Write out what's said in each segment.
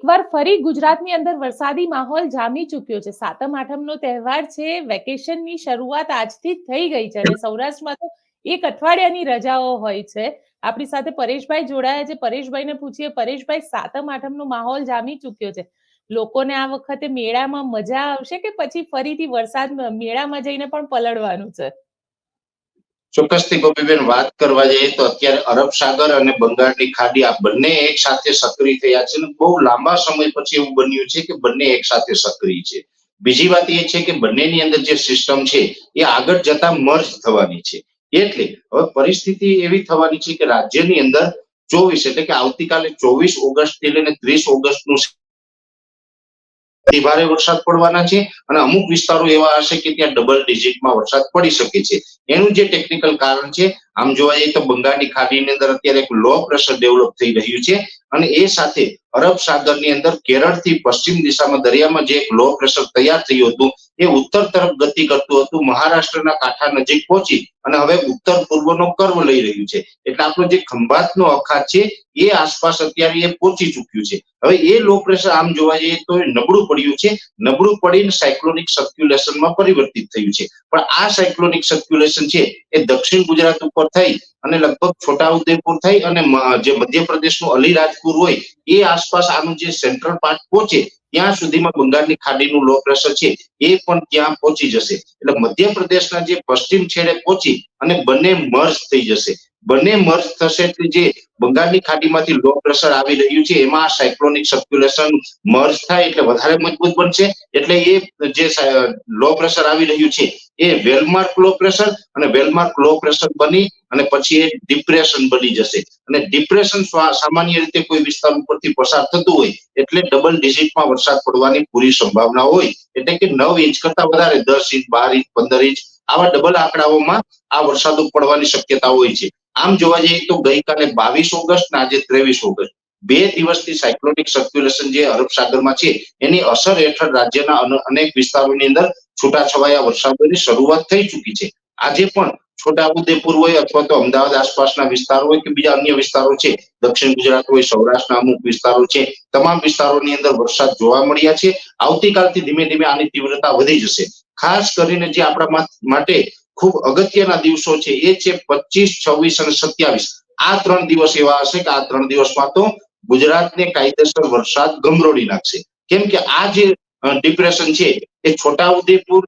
એકવાર ફરી ગુજરાતની અંદર વરસાદી માહોલ જામી ચૂક્યો છે. સાતમ આઠમનો તહેવાર છે. વેકેશનની શરૂઆત આજથી થઈ ગઈ છે અને સૌરાષ્ટ્રમાં તો એક અઠવાડિયાની રજાઓ હોય છે. આપણી સાથે પરેશભાઈ જોડાયા છે. પરેશભાઈને પૂછીએ, પરેશભાઈ, સાતમ આઠમનો માહોલ જામી ચૂક્યો છે. લોકોને આ વખતે મેળામાં મજા આવશે કે પછી ફરીથી વરસાદ મેળામાં જઈને પણ પલળવાનું છે? ચોક્કસથી ગોપીબેન વાત કરવા જઈએ તો અત્યારે અરબ સાગર અને બંગાળની ખાડી આ બંને એક સાથે સક્રિય થયા છે બહુ લાંબા સમય પછી એવું બન્યું છે કે બંને એક સાથે સક્રિય છે. બીજી વાત એ છે કે બંનેની અંદર જે સિસ્ટમ છે એ આગળ જતા મર્જ થવાની છે. એટલે હવે પરિસ્થિતિ એવી થવાની છે કે રાજ્યની અંદર ચોવીસ એટલે કે આવતીકાલે ચોવીસ ઓગસ્ટથી લઈને ત્રીસ ઓગસ્ટનું ભારે વરસાદ પડવાના છે અને અમુક વિસ્તારો એવા હશે કે ત્યાં ડબલ ડિજિટમાં વરસાદ પડી શકે છે. એનું જે ટેકનિકલ કારણ છે, આમ જોવા જઈએ તો બંગાળની ખાડીની અંદર અત્યારે એક લો પ્રેશર ડેવલપ થઈ રહ્યું છે અને એ સાથે અરબ સાગરની અંદર કેરળથી પશ્ચિમ દિશામાં દરિયામાં જે એક લો પ્રેશર તૈયાર થયું હતું એ ઉત્તર તરફ ગતિ કરતું હતું, મહારાષ્ટ્રના કાંઠા નજીક પહોંચી અને હવે ઉત્તર પૂર્વનો કર્વ લઈ રહ્યું છે. એટલે આપણો જે ખંભાતનો અખાત છે, એ આસપાસ અત્યારે એ પહોંચી ચુક્યું છે. હવે એ લો પ્રેશર આમ જોવા જઈએ તો એ નબળું પડ્યું છે. નબળું પડીને સાયક્લોનિક સર્ક્યુલેશનમાં પરિવર્તિત થયું છે. પણ આ સાયક્લોનિક સર્ક્યુલેશન છે, એ દક્ષિણ ગુજરાત ઉપર થઈ અને લગભગ છોટાઉદેપુર થઈ અને જે મધ્યપ્રદેશનું અલીરાજપુર હોય, એ આસપાસ આનું જે સેન્ટ્રલ પાર્ટ પહોંચે ત્યાં સુધીમાં બંગાળની ખાડીનું લો પ્રેશર છે, એ પણ ત્યાં પહોંચી જશે. એટલે મધ્યપ્રદેશના જે પશ્ચિમ છેડે પહોંચી અને બંને મર્જ થઈ જશે. બંને મર્જ થશે જે બંગાળની ખાડીમાંથી લો પ્રેશર આવી રહ્યું છે, એમાં સાયક્લોનિક સર્ક્યુલેશન મર્જ થાય એટલે વધારે મજબૂત બનશે. એટલે એ જે લો પ્રેશર આવી રહ્યું છે, એ વેલમાર્ક લો પ્રેશર અને વેલમાર્ક લો પ્રેશર બની અને પછી એ ડિપ્રેશન બની જશે. અને ડિપ્રેશન સામાન્ય રીતે કોઈ વિસ્તાર ઉપરથી પસાર થતું હોય, એટલે ડબલ ડિજિટમાં વરસાદ પડવાની પૂરી સંભાવના હોય. એટલે કે નવ ઇંચ કરતા વધારે, દસ ઇંચ, બાર ઇંચ, પંદર ઇંચ આવા ડબલ આંકડાઓમાં આ વરસાદો પડવાની શક્યતા હોય છે. આમ જોવા જઈએ તો ગઈકાલે બાવીસ ઓગસ્ટ આજે ત્રેવીસ ઓગસ્ટ. બે દિવસથી સાયક્લોનિક સર્ક્યુલેશન જે અરબ સાગરમાં છે, એની અસર હેઠળ રાજ્યના અનેક વિસ્તારોની અંદર છૂટાછવાયા વરસાદોની શરૂઆત થઈ ચૂકી છે. આજે પણ છોટાઉદેપુર હોય અથવા તો અમદાવાદ આસપાસના વિસ્તારો હોય કે બીજા અન્ય વિસ્તારો છે, દક્ષિણ ગુજરાત હોય, સૌરાષ્ટ્રના અમુક વિસ્તારો છે, તમામ વિસ્તારોની અંદર વરસાદ જોવા મળ્યા છે. આવતીકાલથી ધીમે ધીમે આની તીવ્રતા વધી જશે. ખાસ કરીને જે આપણા માટે ખૂબ અગત્યના દિવસો છે એ છે પચીસ, છવ્વીસ અને સત્યાવીસ. આ ત્રણ દિવસ એવા હશે કે આ ત્રણ દિવસમાં તો ગુજરાતને કાયદેસર વરસાદ ગમરોડી નાખશે. કેમ કે આ જે ડિપ્રેશન છે એ છોટાઉદેપુર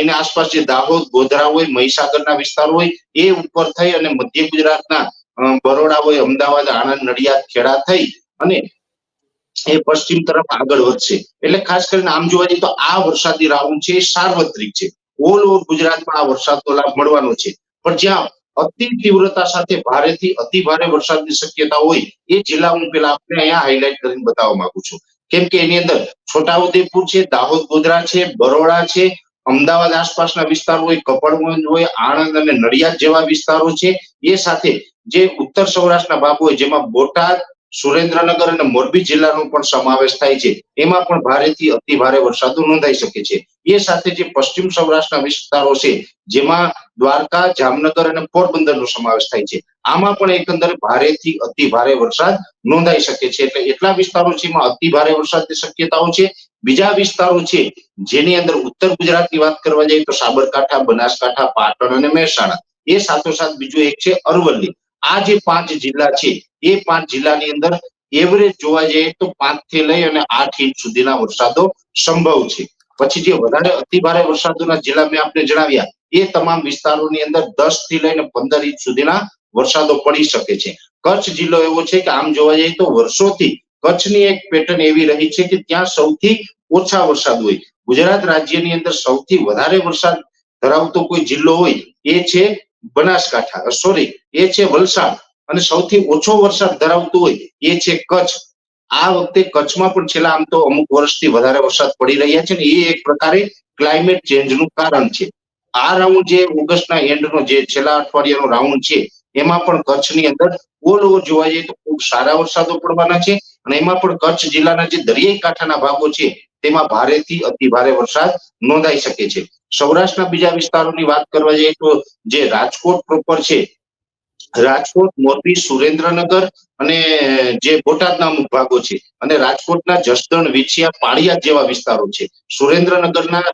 એના આસપાસ જે દાહોદ, ગોધરા હોય, મહીસાગરના વિસ્તાર હોય, એ ઉપર થઈ અને મધ્ય ગુજરાતના બરોડા હોય, અમદાવાદ, આણંદ, નડિયાદ, ખેડા થઈ અને એ પશ્ચિમ તરફ આગળ વધશે. એટલે ખાસ કરીને આમ જોવા જઈએ તો આ વરસાદી રાઉન્ડ છે એ સાર્વત્રિક છે. ઓલ ઓવર ગુજરાતમાં આ વરસાદનો લાભ મળવાનો છે. પણ જ્યાં અતિ તીવ્રતા સાથે ભારેથી અતિ ભારે વરસાદની શક્યતા હોય, એ જિલ્લા હું પેલા આપણે અહીંયા હાઇલાઇટ કરીને બતાવવા માંગુ છું. કેમ કે એની અંદર છોટાઉદેપુર છે, દાહોદ ગોધરા છે, બરોડા છે, અમદાવાદ આસપાસના વિસ્તારો હોય કપડવંજ હોય, આણંદ અને નડિયાદ જેવા વિસ્તારો છે, એ સાથે જે ઉત્તર સૌરાષ્ટ્રના ભાગો હોય, જેમાં બોટાદ સુરેન્દ્રનગર અને મોરબી જિલ્લાનો પણ સમાવેશ થાય છે. એમાં પણ ભારેથી અતિ ભારે વરસાદો નોંધાઈ શકે છે. એ સાથે જે પશ્ચિમ સૌરાષ્ટ્રના વિસ્તારો છે, જેમાં દ્વારકા, જામનગર અને પોરબંદરનો સમાવેશ થાય છે. આમાં પણ એકંદરે ભારેથી અતિ ભારે વરસાદ નોંધાઈ શકે છે. એટલે એટલા વિસ્તારો છે એમાં અતિ ભારે વરસાદની શક્યતાઓ છે. બીજા વિસ્તારો છે, જેની અંદર ઉત્તર ગુજરાતની વાત કરવા જઈએ તો સાબરકાંઠા, બનાસકાંઠા, પાટણ અને મહેસાણા. એ સાથોસાથ બીજું એક છે અરવલ્લી. આ જે પાંચ જિલ્લા છે, એ પાંચ જિલ્લાની અંદર એવરેજ જોવા જઈએ તો પાંચથી લઈ અને આઠ ઇંચ સુધીના વરસાદો સંભવ છે. પછી જે વધારે અતિ ભારે વરસાદોના જિલ્લા મેં આપને જણાવ્યા, એ તમામ વિસ્તારોની અંદર દસથી લઈને પંદર ઇંચ સુધીના વરસાદો પડી શકે છે. કચ્છ જિલ્લો એવો છે કે આમ જોવા જઈએ તો વર્ષોથી કચ્છની એક પેટર્ન એવી રહી છે કે ત્યાં સૌથી ઓછા વરસાદ હોય. ગુજરાત રાજ્યની અંદર સૌથી વધારે વરસાદ ધરાવતો કોઈ જિલ્લો હોય એ છે બનાસકાંઠા સોરી એ છે વલસાડ. અને સૌથી ઓછો વરસાદ ધરાવતો હોય એ છે કચ્છ. આ વખતે કચ્છમાં પણ છેલ્લા આમ તો અમુક વર્ષથી વધારે વરસાદ પડી રહ્યા છે ને એ એક પ્રકારે ક્લાઇમેટ ચેન્જનું કારણ છે. આ રાઉન્ડ જે ઓગસ્ટના એન્ડનો જે છેલ્લા અઠવાડિયાનો રાઉન્ડ છે, એમાં પણ કચ્છની અંદર ઓલ ઓવર જોવા જઈએ તો ખૂબ સારા વરસાદો પડવાના છે અને એમાં પણ કચ્છ જિલ્લાના જે દરિયાઈ કાંઠાના ભાગો છે તેમાં ભારેથી અતિ ભારે વરસાદ નોંધાઈ શકે છે. સૌરાષ્ટ્રના બીજા વિસ્તારોની વાત કરવા જઈએ તો જે રાજકોટ પ્રોપર છે, રાજકોટ, મોરબી, સુરેન્દ્રનગર અને જે બોટાદના અમુક ભાગો છે અને રાજકોટના જસદણ, વિછિયા પાળિયાદ જેવા વિસ્તારો છે. સુરેન્દ્રનગરના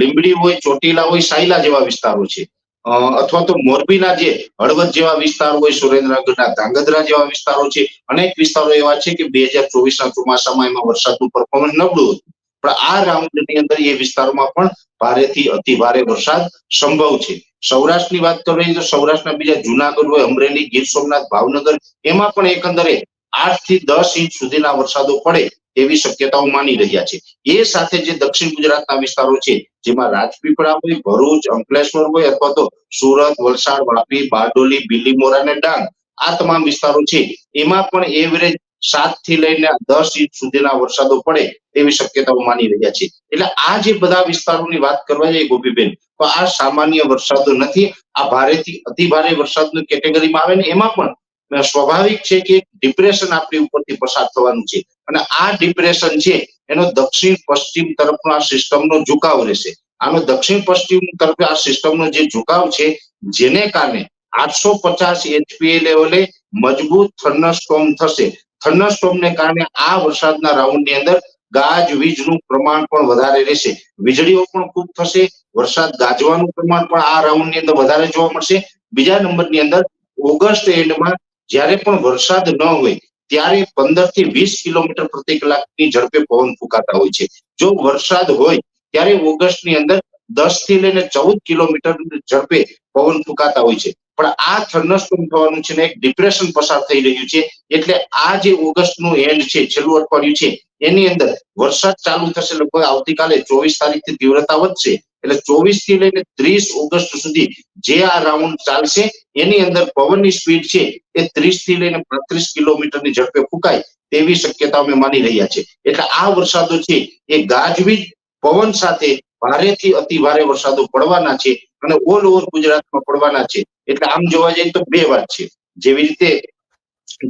લીંબડી હોય, ચોટીલા હોય, સાયલા જેવા વિસ્તારો છે. અથવા તો મોરબીના જે હળવદ જેવા વિસ્તારો હોય, સુરેન્દ્રનગરના ધાંગધ્રા જેવા વિસ્તારો છે, અનેક વિસ્તારો એવા છે કે બે હજાર ચોવીસના ચોમાસામાં એમાં વરસાદનું પરફોર્મન્સ નબળું હતું. પણ આ રાઉન્ડની અંદર એ વિસ્તારોમાં પણ ભારેથી અતિ ભારે વરસાદ સંભવ છે. સૌરાષ્ટ્રની વાત કરીએ તો સૌરાષ્ટ્રના બીજા જુનાગઢ હોય, અમરેલી, ગીર સોમનાથ, ભાવનગર, એમાં પણ એકંદરે આઠથી દસ ઇંચ સુધીના વરસાદો પડે. એવી શક્યતાઓ માની રહ્યા છે. એ સાથે જે દક્ષિણ ગુજરાતના વિસ્તારો છે, જેમાં રાજપીપળા હોય, ભરૂચ, અંકલેશ્વર હોય અથવા તો સુરત, વલસાડ, વાપી, બારડોલી બિલીમોરા અને ડાંગ આ તમામ વિસ્તારો છે, એમાં પણ એવરેજ સાતથી લઈને દસ ઇંચ સુધીના વરસાદો પડે એવી શક્યતાઓ માની રહ્યા છે. એટલે આ જે બધા વિસ્તારોની વાત કરવા જઈએ ગોપીબેન, તો આ સામાન્ય વરસાદો નથી, આ ભારેથી અતિ ભારે વરસાદની કેટેગરીમાં આવે ને એમાં પણ સ્વાભાવિક છે કે ડિપ્રેશન આપણી ઉપરથી પસાર થવાનું છે. અને આ ડિપ્રેશન છે, એનો દક્ષિણ પશ્ચિમ તરફનો આ સિસ્ટમનો ઝુકાવ રહેશે. આનો દક્ષિણ પશ્ચિમ તરફે આ સિસ્ટમનો જે ઝુકાવ છે, જેને કારણે આઠસો પચાસ એચપીએ લેવલે મજબૂત થર્નસ્ટોમ થશે. થર્નસ્ટોમને કારણે આ વરસાદના રાઉન્ડની અંદર ગાજ વીજનું પ્રમાણ પણ વધારે રહેશે. વીજળીઓ પણ ખૂબ થશે. વરસાદ ગાજવાનું પ્રમાણ પણ આ રાઉન્ડની અંદર વધારે જોવા મળશે. બીજા નંબરની અંદર ઓગસ્ટ એન્ડમાં જ્યારે પણ વરસાદ ન હોય, ત્યારે પંદરથી વીસ કિલોમીટર પ્રતિ કલાકની ઝડપે પવન ફૂંકાતા હોય છે. જો વરસાદ હોય, ત્યારે ઓગસ્ટની અંદર દસથી લઈને ચૌદ કિલોમીટર ઝડપે પવન ફૂંકાતા હોય છે. પણ આ થંડરસ્ટોર્મ થવાનું છે ને એક ડિપ્રેશન પસાર થઈ રહ્યું છે. એટલે આ જે ઓગસ્ટનું એન્ડ છે, છેલ્લું અઠવાડિયું છે, એની અંદર વરસાદ ચાલુ થશે લગભગ આવતીકાલે ચોવીસ તારીખથી તીવ્રતા વધશે. એટલે ચોવીસથી લઈને ત્રીસ ઓગસ્ટ સુધી જે આ રાઉન્ડ ચાલશે, એની અંદર પવનની સ્પીડ છે એ ત્રીસથી લઈને પત્રીસ કિલોમીટરની ઝડપે ફૂંકાય તેવી શક્યતા અમે માની રહ્યા છે એટલે આ વરસાદો છે એ ગાજવીજ પવન સાથે ભારેથી અતિ ભારે વરસાદો પડવાના છે અને ઓલ ઓવર ગુજરાતમાં પડવાના છે. એટલે આમ જોવા જઈએ તો બે વાત છે. જેવી રીતે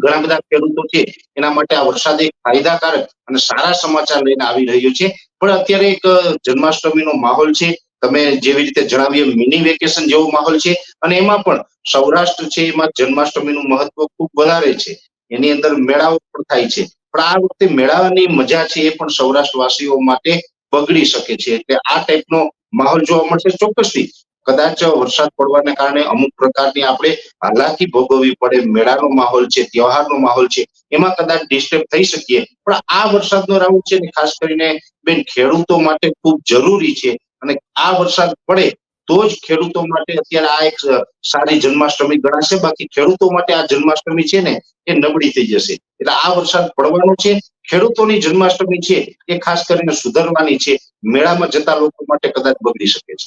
ઘણા બધા ખેડૂતો છે, એના માટે આ વરસાદ એક ફાયદાકારક અને સારા સમાચાર લઈને આવી રહ્યો છે. પણ અત્યારે એક જન્માષ્ટમીનો માહોલ છે. તમે જેવી રીતે જણાવીએ, મિની વેકેશન જેવો માહોલ છે. અને એમાં પણ સૌરાષ્ટ્ર છે, એમાં જન્માષ્ટમીનું મહત્વ ખૂબ વધારે છે. એની અંદર મેળાઓ પણ થાય છે. પણ આ વખતે મેળાની મજા છે એ પણ સૌરાષ્ટ્રવાસીઓ માટે બગડી શકે છે. એટલે આ ટાઈપનો માહોલ જોવા મળશે ચોક્કસથી. કદાચ વરસાદ પડવાને કારણે અમુક પ્રકારની આપણે હાલાકી ભોગવવી પડે. મેળાનો માહોલ છે તહેવારનો માહોલ છે, એમાં કદાચ ડિસ્ટર્બ થઈ શકીએ. પણ આ વરસાદનો રાઉન્ડ છે ને, ખાસ કરીને બેન ખેડૂતો માટે ખૂબ જરૂરી છે. અને આ વરસાદ પડે તો જ ખેડૂતો માટે અત્યારે આ એક સારી જન્માષ્ટમી ગણાશે. બાકી ખેડૂતો માટે આ જન્માષ્ટમી છે ને, એ નબળી થઈ જશે. એટલે આ વરસાદ પડવાનો છે. ખેડૂતોની જન્માષ્ટમી છે, એ ખાસ કરીને સુધરવાની છે. મેળામાં જતા લોકો માટે કદાચ બગડી શકે છે.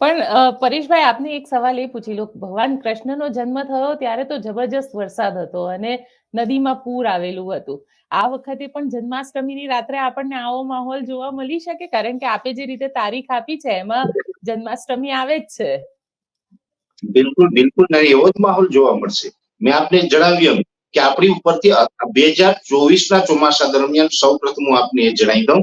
પણ પરેશભાઈ, આપને એક સવાલ એ પૂછી લો. ભગવાન કૃષ્ણનો જન્મ થયો ત્યારે તો જબરજસ્ત વરસાદ હતો અને નદીમાં પૂર આવેલું હતું. આ વખતે પણ જન્માષ્ટમીની રાત્રે આપણને આવો માહોલ જોવા મળી શકે? કારણ કે આપે જે રીતે તારીખ આપી છે, એમાં જન્માષ્ટમી આવે જ છે. બિલકુલ બિલકુલ નહીં. એવો જ માહોલ જોવા મળશે. મેં આપને જણાવ્યું કે આપણી ઉપરથી બે હજાર ચોવીસ ના ચોમાસા દરમિયાન સૌ પ્રથમ હું આપને એ જણાવી દઉં.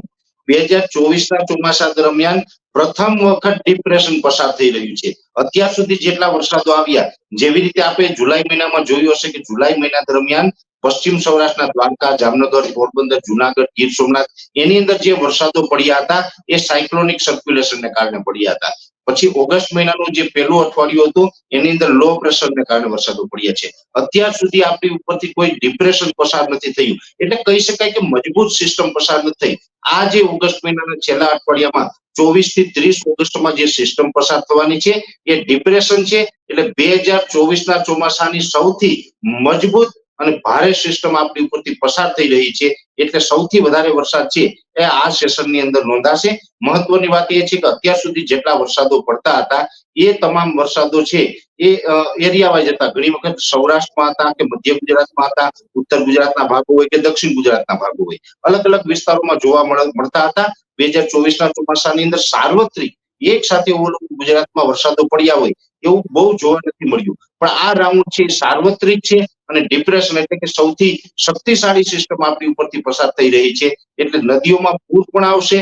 બે હજાર ચોવીસ ના ચોમાસા દરમિયાન પ્રથમ વખત ડિપ્રેશન પસાર થઈ રહ્યું છે. અત્યાર સુધી જેટલા વરસાદો આવ્યા, જેવી રીતે આપણે જુલાઈ મહિનામાં જોયું હશે કે જુલાઈ મહિના દરમિયાન પશ્ચિમ સૌરાષ્ટ્રના દ્વારકા, જામનગર, પોરબંદર, જુનાગઢ, ગીર સોમનાથ, એની અંદર જે વરસાદો પડ્યા હતા, એ સાયક્લોનિક સર્ક્યુલેશનને કારણે પડ્યા હતા. પછી ઓગસ્ટ મહિનાનું જે પહેલું અઠવાડિયું હતું, એની અંદર લો પ્રેશરને કારણે વરસાદો પડ્યા છે. અત્યાર સુધી આપણી ઉપરથી કોઈ ડિપ્રેશન પસાર નથી થયું. એટલે કહી શકાય કે મજબૂત સિસ્ટમ પસાર નથી થઈ. આ જે ઓગસ્ટ મહિનાના છેલ્લા અઠવાડિયામાં ચોવીસથી ત્રીસ ઓગસ્ટમાં જે સિસ્ટમ પસાર થવાની છે, એ ડિપ્રેશન છે. એટલે બે હજાર ચોવીસ ના ચોમાસાની સૌથી મજબૂત અને ભારે સિસ્ટમ આપણી ઉપરથી પસાર થઈ રહી છે. એટલે સૌથી વધારે વરસાદ છે એ આ સેશનની અંદર નોંધાશે. મહત્વની વાત એ છે કે અત્યાર સુધી જેટલા વરસાદો પડતા હતા, એ તમામ વરસાદો છે એ એરિયા વાઇઝ હતા. ઘણી વખત સૌરાષ્ટ્રમાં હતા કે મધ્ય ગુજરાતમાં હતા, ઉત્તર ગુજરાતના ભાગો હોય કે દક્ષિણ ગુજરાતના ભાગો હોય. અલગ અલગ વિસ્તારોમાં જોવા મળ- મળતા હતા. બે હજાર ચોવીસ ના ચોમાસાની અંદર સાર્વત્રિક એક સાથે ગુજરાતમાં વરસાદો પડ્યા હોય. એવું બહુ જોવા નથી મળ્યું. પણ આ રાઉન્ડ છે સાર્વત્રિક છે અને ડિપ્રેશન એટલે કે સૌથી શક્તિશાળી સિસ્ટમ આપણી ઉપરથી પસાર થઈ રહી છે. એટલે નદીઓમાં પૂર પણ આવશે,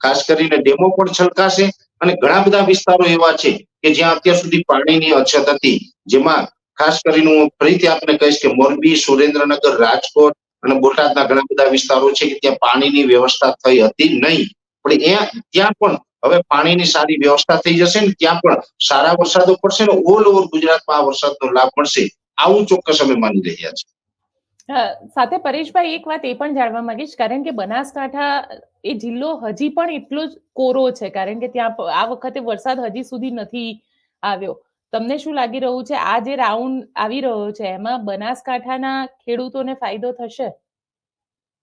ખાસ કરીને ડેમો પણ છલકાશે અને ઘણા બધા વિસ્તારો એવા છે કે જ્યાં અત્યાર સુધી પાણીની અછત હતી. જેમાં ખાસ કરીને હું ફરીથી આપને કહીશ કે મોરબી, સુરેન્દ્રનગર, રાજકોટ અને બોટાદના ઘણા બધા વિસ્તારો છે કે ત્યાં પાણીની વ્યવસ્થા થઈ હતી નહીં. પણ ત્યાં પણ હવે પાણીની સારી વ્યવસ્થા થઈ જશે ને ત્યાં પણ સારા વરસાદો પડશે ને ઓલ ઓવર ગુજરાતમાં આ વરસાદનો લાભ મળશે. આવું ચોક્કસ અમે માની રહ્યા છીએ. સાથે પરેશભાઈ એક વાત એ પણ જાણવા માંગીશ, કારણ કે બનાસકાંઠા એ જિલ્લો હજી પણ એટલો જ કોરો છે, કારણ કે ત્યાં આ વખતે વરસાદ હજી સુધી નથી આવ્યો. તમને શું લાગી રહ્યું છે? આ જે રાઉન્ડ આવી રહ્યો છે, એમાં બનાસકાંઠાના ખેડૂતોને ફાયદો થશે?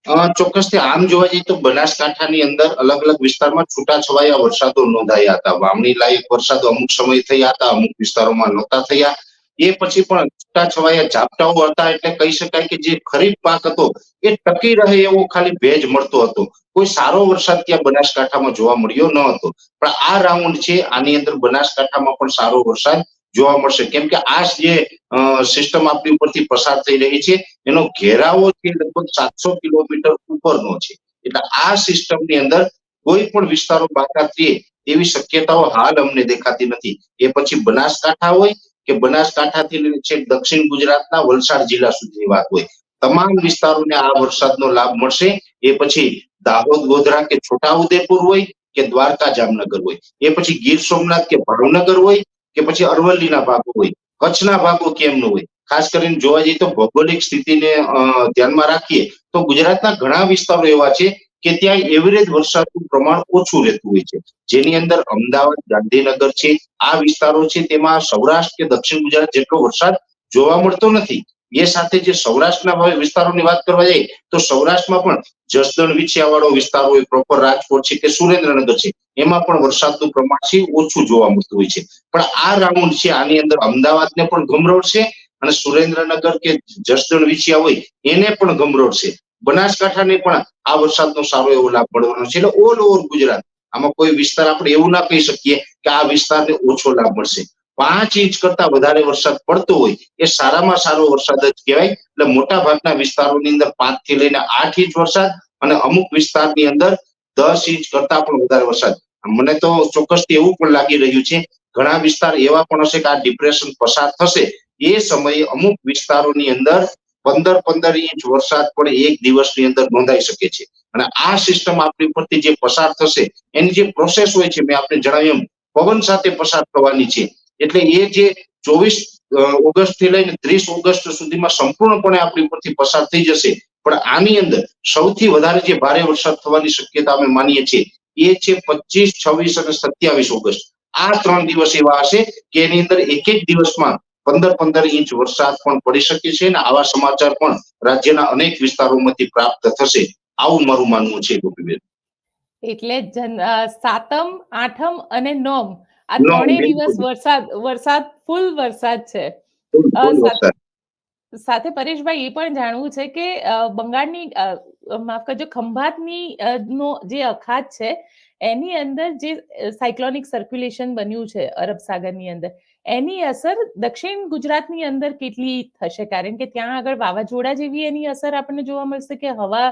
ચોક્કસથી આમ જોવા જઈએ તો બનાસકાંઠાની અંદર અલગ અલગ વિસ્તારમાં છૂટાછવાયા વરસાદો નોંધાયા હતા. વાવણી લાયક વરસાદો અમુક સમય થયા હતા, અમુક વિસ્તારોમાં નહોતા થયા. એ પછી પણ છૂટાછવાયા ઝાપટાઓ હતા એટલે કહી શકાય કે જે ખરીફ પાક હતો એ ટકી રહે એવો ખાલી ભેજ મળતો હતો. કોઈ સારો વરસાદ ત્યાં બનાસકાંઠામાં જોવા મળ્યો ન હતો. પણ આ રાઉન્ડ છે, આની અંદર બનાસકાંઠામાં પણ સારો વરસાદ જોવા મળશે. કેમ કે આ જે સિસ્ટમ આપણી ઉપરથી પસાર થઈ રહી છે, એનો ઘેરાવો છે લગભગ સાતસો કિલોમીટર ઉપરનો છે. એટલે આ સિસ્ટમની અંદર કોઈ પણ વિસ્તારો બાકાત રહે એવી શક્યતાઓ હાલ અમને દેખાતી નથી. એ પછી બનાસકાંઠા હોય કે બનાસકાંઠાથી છેક દક્ષિણ ગુજરાતના વલસાડ જિલ્લા સુધીની વાત હોય, તમામ વિસ્તારોને આ વરસાદનો લાભ મળશે. એ પછી દાહોદ, ગોધરા કે છોટાઉદેપુર હોય કે દ્વારકા, જામનગર હોય, એ પછી ગીર સોમનાથ કે ભાવનગર હોય કે પછી અરવલ્લીના ભાગો હોય, કચ્છના ભાગો કેમ ન હોય? ખાસ કરીને જોવા જઈએ તો ભૌગોલિક સ્થિતિને ધ્યાનમાં રાખીએ તો ગુજરાતના ઘણા વિસ્તારો એવા છે કે ત્યાં એવરેજ વરસાદનું પ્રમાણ ઓછું રહેતું હોય છે. જેની અંદર અમદાવાદ, ગાંધીનગર છે, આ વિસ્તારો છે તેમાં સૌરાષ્ટ્ર કે દક્ષિણ ગુજરાત જેટલો વરસાદ જોવા મળતો નથી. એ સાથે જે સૌરાષ્ટ્રના ભાવે વિસ્તારોની વાત કરવા જઈએ, તો સૌરાષ્ટ્રમાં પણ જસદણ વિછિયાવાળો વિસ્તાર હોય પ્રોપર રાજકોટ છે કે સુરેન્દ્રનગર છે, એમાં પણ વરસાદનું પ્રમાણ છે, ઓછું જોવા મળતું હોય છે. પણ આ રાઉન્ડ છે, આની અંદર અમદાવાદને પણ ગમરોડશે અને સુરેન્દ્રનગર કે જસદણ વિછિયા હોય, એને પણ ગમરોડશે બનાસકાંઠાને પણ આ વરસાદનો સારો એવો લાભ મળવાનો છે. એટલે ઓલ ઓવર ગુજરાત, આમાં કોઈ વિસ્તાર આપણે એવું ના કહી શકીએ કે આ વિસ્તારને ઓછો લાભ મળશે. પાંચ ઇંચ કરતા વધારે વરસાદ પડતો હોય, એ સારામાં સારો વરસાદ જ કહેવાય. એટલે મોટા ભાગના વિસ્તારોની અંદર પાંચથી લઈને આઠ ઇંચ વરસાદ અને અમુક વિસ્તારની અંદર દસ ઇંચ કરતા પણ વધારે વરસાદ. મને તો ચોક્કસથી એવું પણ લાગી રહ્યું છે, ઘણા વિસ્તાર એવા પણ હશે કે આ ડિપ્રેશન પસાર થશે. એ સમયે અમુક વિસ્તારોની અંદર પંદર પંદર ઇંચ વરસાદ પણ એક દિવસની અંદર નોંધાઈ શકે છે. અને આ સિસ્ટમ આપણી ઉપરથી જે પસાર થશે, એની જે પ્રોસેસ હોય છે, મેં આપને જણાવ્યું પવન સાથે પસાર થવાની છે. એટલે એ જે ચોવીસ ઓગસ્ટથી લઈને ત્રીસ ઓગસ્ટ સુધીમાં સંપૂર્ણપણે આપણી ઉપરથી પસાર થઈ જશે. પણ આની અંદર સૌથી વધારે જે ભારે વરસાદ થવાની શક્યતા અમે માનીએ છીએ, એ છે પચીસ, છવ્વીસ અને સત્યાવીસ ઓગસ્ટ. આ ત્રણ દિવસ એવા હશે કે એની અંદર એક એક દિવસમાં પંદર પંદર ઇંચ વરસાદ પણ પડી શકે છે અને આવા સમાચાર પણ રાજ્યના અનેક વિસ્તારોમાંથી પ્રાપ્ત થશે. આવું મારું માનવું છે, ગોપીબેન. એટલે સાતમ, આઠમ અને નોમ આ ત્રણેય દિવસ વરસાદ વરસાદ ફૂલ વરસાદ છે. સાથે પરેશભાઈ એ પણ જાણવું છે કે બંગાળની માફ કરજો ખંભાતની નો જે અખાત છે એની અંદર જે સાયક્લોનિક સર્ક્યુલેશન બન્યું છે અરબ સાગરની અંદર એની અસર દક્ષિણ ગુજરાતની અંદર કેટલી થશે? કારણ કે ત્યાં આગળ વાવાઝોડા જેવી એની અસર આપણને જોવા મળશે કે હવા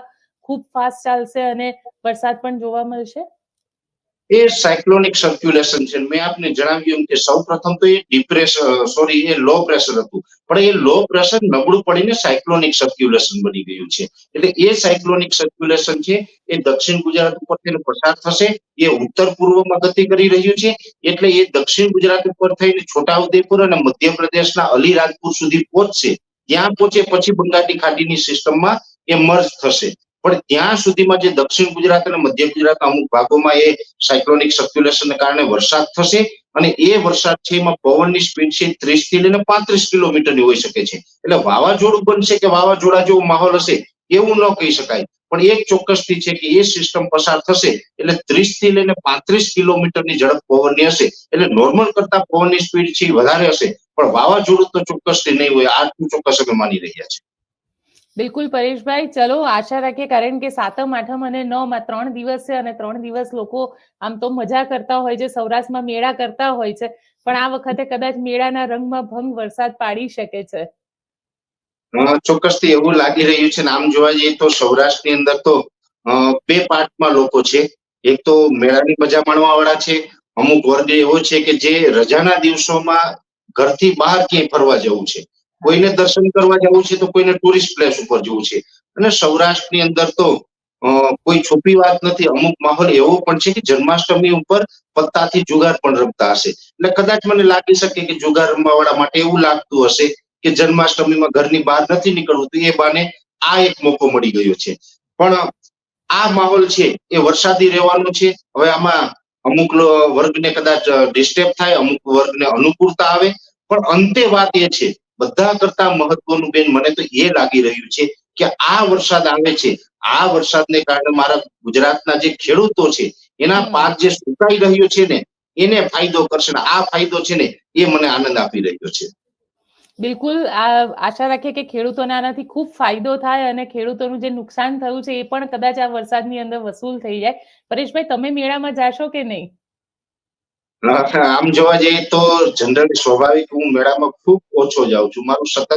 ખૂબ ફાસ્ટ ચાલશે અને વરસાદ પણ જોવા મળશે? એ સાયક્લોનિક સર્ક્યુલેશન છે. મેં આપને જણાવ્યું કે સૌ પ્રથમ તો એ ડિપ્રેશન સોરી એ લો પ્રેશર હતું. પણ એ લો પ્રેશર નબળું પડીને સાયક્લોનિક સર્ક્યુલેશન બની ગયું છે. એટલે એ સાયક્લોનિક સર્ક્યુલેશન છે, એ દક્ષિણ ગુજરાત ઉપર ઉપરથી પસાર થશે, એ ઉત્તર પૂર્વમાં ગતિ કરી રહ્યું છે, એટલે એ દક્ષિણ ગુજરાત ઉપર થઈને છોટાઉદેપુર અને મધ્યપ્રદેશના અલીરાજપુર સુધી પહોંચશે. ત્યાં પહોંચે પછી બંગાળની ખાડીની સિસ્ટમમાં એ મર્જ થશે. પણ ત્યાં સુધીમાં જે દક્ષિણ ગુજરાત અને મધ્ય ગુજરાતના અમુક ભાગોમાં એ સાયક્લોનિક સર્ક્યુલેશનને કારણે વરસાદ થશે અને એ વરસાદ છે એમાં પવનની સ્પીડ છે ત્રીસથી લઈને પાંત્રીસ કિલોમીટરની હોઈ શકે છે. એટલે વાવાઝોડું બનશે કે વાવાઝોડા જેવો માહોલ હશે એવું ન કહી શકાય. પણ એક ચોક્કસથી છે કે એ સિસ્ટમ પસાર થશે એટલે ત્રીસથી લઈને પાંત્રીસ કિલોમીટરની ઝડપ પવનની હશે. એટલે નોર્મલ કરતા પવનની સ્પીડ છે વધારે હશે. પણ વાવાઝોડું તો ચોક્કસથી નહીં હોય. આટલું ચોક્કસ અમે માની રહ્યા છીએ? બિલકુલ પરેશભાઈ, ચલો આશા રાખીએ કારણ કે સાતમ, આઠમ અને નવમાં ત્રણ દિવસ છે અને ત્રણ દિવસ લોકો આમ તો મજા કરતા હોય છે, સૌરાષ્ટ્રમાં મેળા કરતા હોય છે, પણ આ વખતે કદાચ મેળાના રંગમાં ભંગ વરસાદ પાડી શકે છે. ચોક્કસ ચોક્કસથી એવું લાગી રહ્યું છે, નામ જોવા જઈએ તો સૌરાષ્ટ્રની અંદર તો બે પાર્ટમાં લોકો છે, એક તો મેળાની મજા માણવા વાળા છે, અમુક વર્ગ એવો છે કે જે રજાના દિવસોમાં ઘરથી બહાર ક્યાંય ફરવા જવું છે. કોઈને દર્શન કરવા જવું છે તો કોઈને ટુરિસ્ટ પ્લેસ ઉપર જવું છે. અને સૌરાષ્ટ્રની અંદર તો કોઈ છુપી વાત નથી. અમુક માહોલ એવો પણ છે કે જન્માષ્ટમી ઉપર પત્તાથી જુગાર પણ રમતા હશે. એટલે કદાચ મને લાગી શકે કે જુગાર રમવા વાળા માટે એવું લાગતું હશે કે જન્માષ્ટમીમાં ઘરની બહાર નથી નીકળવું, તો એ બાને આ એક મોકો મળી ગયો છે. પણ આ માહોલ છે એ વરસાદી રહેવાનો છે. હવે આમાં અમુક વર્ગને કદાચ ડિસ્ટર્બ થાય, અમુક વર્ગને અનુકૂળતા આવે. પણ અંતે વાત એ છે બધા કરતા મહત્વનું બેન મને તો એ લાગી રહ્યું છે કે આ વરસાદ આવે છે આ વરસાદને કારણે મારા ગુજરાતના જે ખેડૂતો છે એના પાક જે સુકાઈ રહ્યો છે ને એને ફાયદો કરશે ને આ ફાયદો છે ને એ મને આનંદ આપી રહ્યો છે. બિલકુલ આ આશા રાખીએ કે ખેડૂતોને આનાથી ખૂબ ફાયદો થાય અને ખેડૂતોનું જે નુકસાન થયું છે એ પણ કદાચ આ વરસાદની અંદર વસૂલ થઈ જાય. પરેશભાઈ તમે મેળામાં જાશો કે નહીં? આમ જોવા જઈએ તો જનરલી સ્વાભાવિક હું મેળામાં ખૂબ ઓછો જાઉં છું. મારું સતત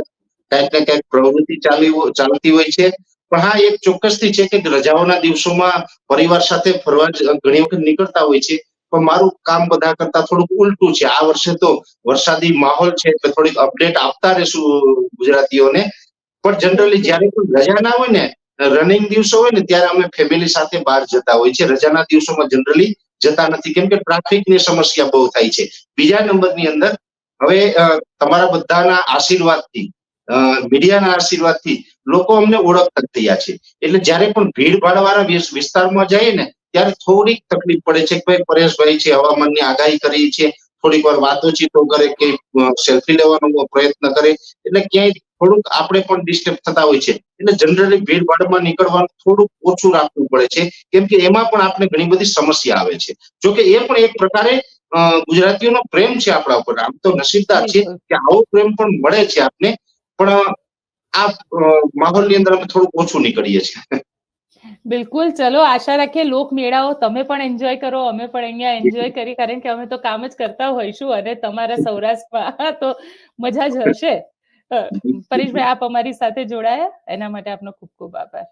કંઈક ને કંઈક પ્રવૃત્તિ ચાલી ચાલતી હોય છે. પણ હા, એક ચોક્કસથી છે કે રજાઓના દિવસોમાં પરિવાર સાથે ફરવા ઘણી વખત નીકળતા હોય છે. પણ મારું કામ બધા કરતા થોડુંક ઉલટું છે. આ વર્ષે તો વરસાદી માહોલ છે એટલે થોડીક અપડેટ આપતા રહેશું ગુજરાતીઓને. પણ જનરલી જ્યારે પણ રજા ના હોય ને રનિંગ દિવસો હોય ને, ત્યારે અમે ફેમિલી સાથે બહાર જતા હોય છે. રજાના દિવસોમાં જનરલી જતા નથી. કેમ કે ટ્રાફિકની સમસ્યા બહુ થાય છે. બીજા નંબરની અંદર હવે તમારા બધાના આશીર્વાદથી મીડિયાના આશીર્વાદથી લોકો અમને ઓળખતા થયા છે. એટલે જ્યારે પણ ભીડભાડ વાળા વિસ્તારમાં જઈએ ને, ત્યારે થોડીક તકલીફ પડે છે કે ભાઈ, પરેશભાઈ છે, હવામાનની આગાહી કરી છે થોડીક વાર વાતોચીતો કરે કે સેલ્ફી લેવાનો પ્રયત્ન કરે. એટલે ક્યાંય થોડુંક આપણે પણ ડિસ્ટર્બ થતા હોય છે. એટલે જનરલી ભીડ ભાડમાં નીકળવાનું થોડુંક ઓછું રાખવું પડે છે. કેમ કે એમાં પણ આપણે ઘણી બધી સમસ્યા આવે છે. જોકે એ પણ એક પ્રકારે ગુજરાતીઓનો પ્રેમ છે આપણા ઉપર. આમ તો નસીબદાર છે કે આવો પ્રેમ પણ મળે છે આપને. પણ આ માહોલની અંદર અમે થોડુંક ઓછું નીકળીએ છીએ. બિલકુલ. ચલો આશા રાખીએ લોક મેળાઓ તમે પણ એન્જોય કરો અમે પણ અહીંયા એન્જોય કરી. કારણ કે અમે તો કામ જ કરતા હોઈશું અને તમારા સૌરાષ્ટ્રમાં તો મજા જ હશે. પરેશભાઈ આપ અમારી સાથે જોડાયા. એના માટે આપનો ખૂબ ખૂબ આભાર.